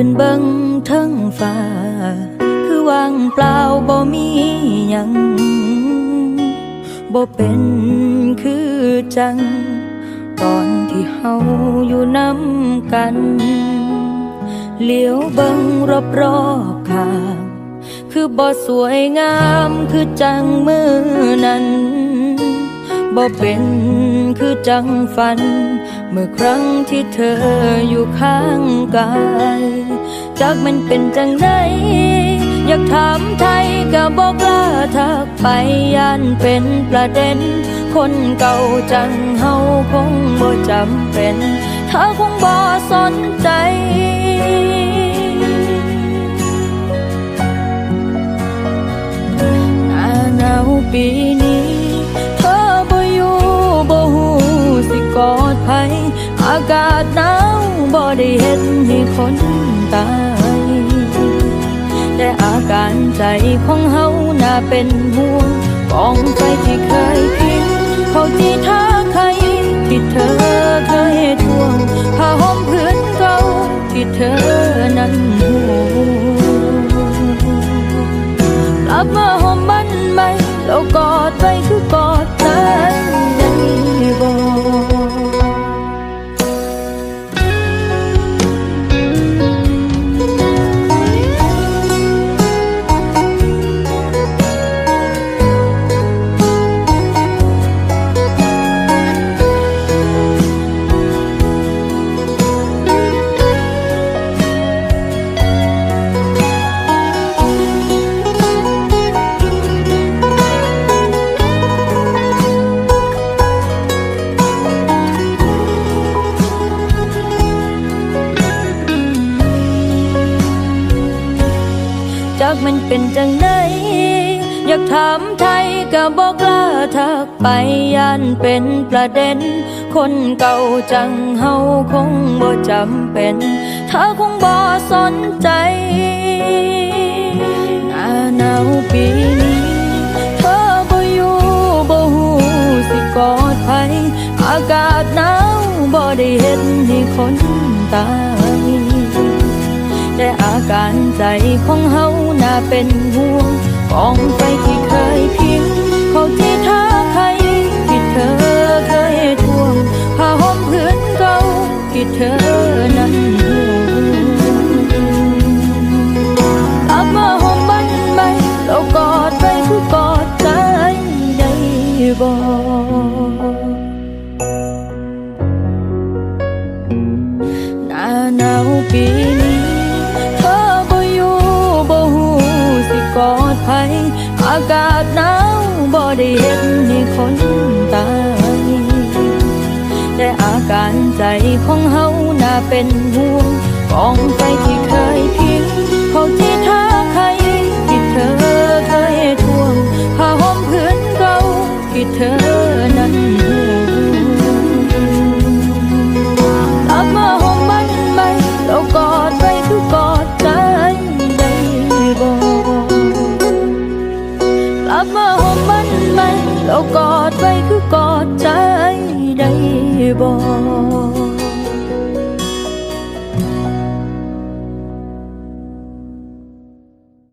ขึ้นเบิ่งเทิงฟ้า คือว่างเปล่าบ่มีหยังบ่เป็นคือจัง ตอนที่เฮาอยู่น้ำกัน เลี้ยวเบิ่งรอบรอบๆข้าง คือบ่สวยงามคือจังมือนั้นบ่เป็นคือจังฝัน เมื่อครั้งที่เธออยู่ข้างกาย จากมันเป็นจังไดอยากถามไทยก็บอกลาทักไปย่านเป็นประเด็น คนเก่าจังเฮาคงบ่จำเป็นเธอคงบ่สนใจ ได้เห็นให้คนตายแต่อาการใจของเฮาน่าเป็นห่วงกองไฟที่เคยพิงเขาที่ท้าใครที่เธอเคยทวงผ้าห่มพื้นเก่าที่เธอนั้นห่วงกลับมาหอมมันไหมแล้วกอดไปคือกอดนั้น จากมันเป็นจังไดอยากถามไทยก็บอกล้าทักไปย่านเป็นประเด็น คนเก่าจังเฮาคงบ่จำเป็น เธอคงบ่สนใจหน้าหนาวปีนี้เธอบ่อยู่บ่ฮู้สิกอดไผอากาศหนาวบ่ได้เห็นให้คนตายแต่อาการใจของเฮา เป็นห่วงกองไฟที่เคยพิงเขาที่ท้าใครที่เธอเคยทวงผ้าห่มพื้นเก่าที่เธอนั้นห่วงกลับมาห่มบันใบแล้วกอดไปคือกอดกันได้บ่หน้าหนาวปี การใจของเฮาน่าเป็นห่วงกองไปที่เคยพิงขอที่เธอใคยที่เธอเคยทวงผ้าห่มพื้นเก่าที่เธอนั้นกลับมาห่มมันไปเรากอดไว้คือกอดใจในโบ่กลับมาห่มมันไปเรากอดไปคือกอดใจ Bỏ